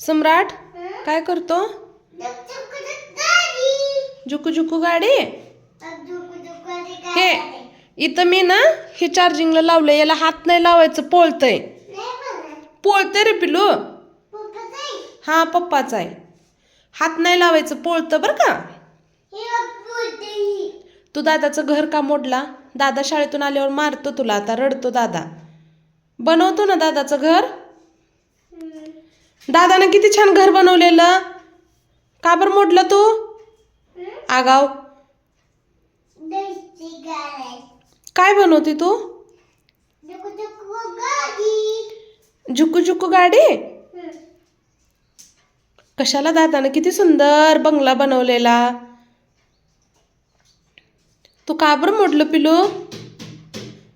सम्राट काय करतो? झुकू झुकू गाडी? हे इथं मी ना हे चार्जिंगला लावलंय याला हात नाही लावायचं पोळतंय. पोळतंय रे पिलू हा पप्पाचा आहे. हात नाही लावायचं पोळतं बरं का? तू दादाचं घर का मोडला? दादा शाळेतून आल्यावर मारतो तुला आता रडतो दादा. बनवतो ना दादाचं घर? दादानं किती छान घर बनवलेलं. का बरं मोडलं तू? आगाव. काय बनवते तू? झुकू झुकू गाडी? कशाला दादानं किती सुंदर बंगला बनवलेला. तू का बरं मोडलं पिलू?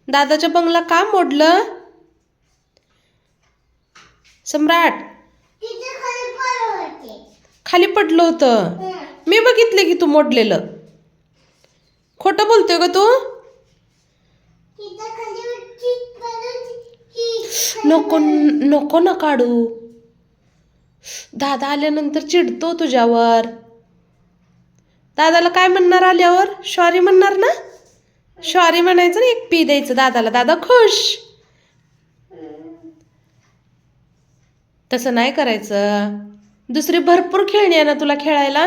दादाच्या बंगला का मोडलं? सम्राट खाली पडलं होतं. मी बघितलं की तू मोडलेलं. खोटं बोलतोय ग तू? नको नको ना काढू. दादा आल्यानंतर चिडतो तुझ्यावर. दादाला काय म्हणणार आल्यावर? सॉरी म्हणणार ना? सॉरी म्हणायचं ना एक पी द्यायचं दादाला. दादा खुश. तसं नाही करायचं. दुसरी भरपूर खेळणी आहे ना तुला खेळायला?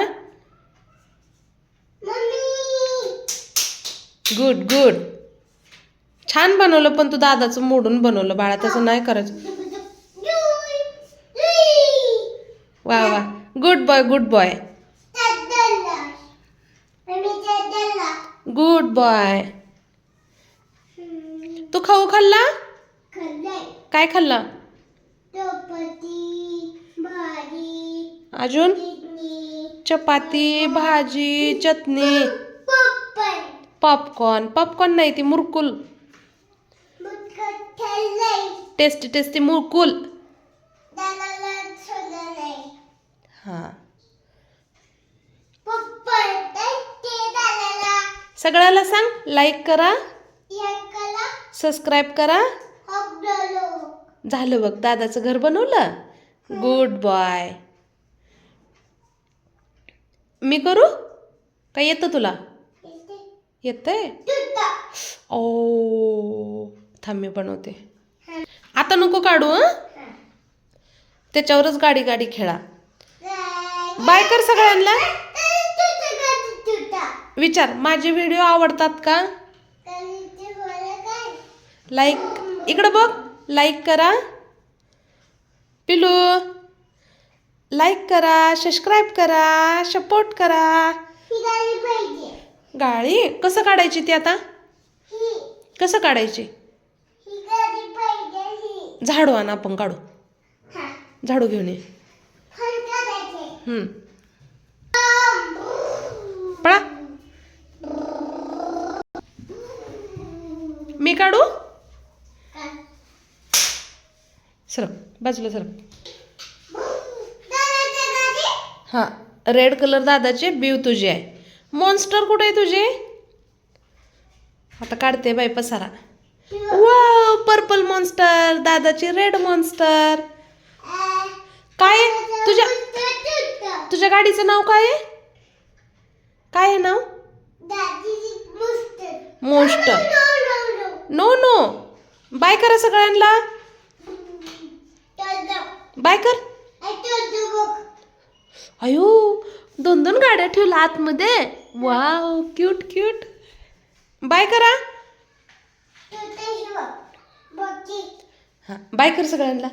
गुड गुड छान बनवलं पण तू दादाचं मोडून बनवलं बाळा तसं नाही करायचं. वा वा. Good boy good boy good boy तू खाऊ खाल्ला? काय खाल्ला? अजून? चपाती भाजी चटणी. पॉपकॉर्न. पॉपकॉर्न नाही ती मुरकुल. Tasty tasty मुरकुल. हां. सगळ्याला सांग लाईक करा. सबस्क्राईब करा. झालं बघ दादाचं घर बनवलं? गुड बॉय मी करू? काय येतं तुला? येतंय? ओ थांब मी बनवते. आता नको काढू हं? त्याच्यावरच गाडी गाडी खेळा. बाय कर सगळ्यांना. विचार माझे व्हिडिओ आवडतात का? लाईक इकडं बघ लाईक करा. पिलू. लाईक करा सबस्क्राईब करा सपोर्ट करा. गाडी कसं काढायची ती आता? कसं काढायची? झाडू आण आपण काढू. झाडू घेऊन ये. पळा. मी काढू? सरक. बाजूला सरक. हां रेड कलर दादाचे बीव तुझे आहे. मॉन्स्टर कुठे आहे तुझे? आता काढते बाई पसारा. वा पर्पल मॉन्स्टर दादाची रेड मॉन्स्टर काय आहे? तुझ्या तुझ्या गाडीचं नाव काय आहे? काय आहे नाव? मॉन्स्टर नो नो बाय करा सगळ्यांना. बाय कर. अयो दोन दोन गाड्या ठेवल्या आतमध्ये. वाव क्यूट क्यूट बाय करा. हां बाय कर सगळ्यांना.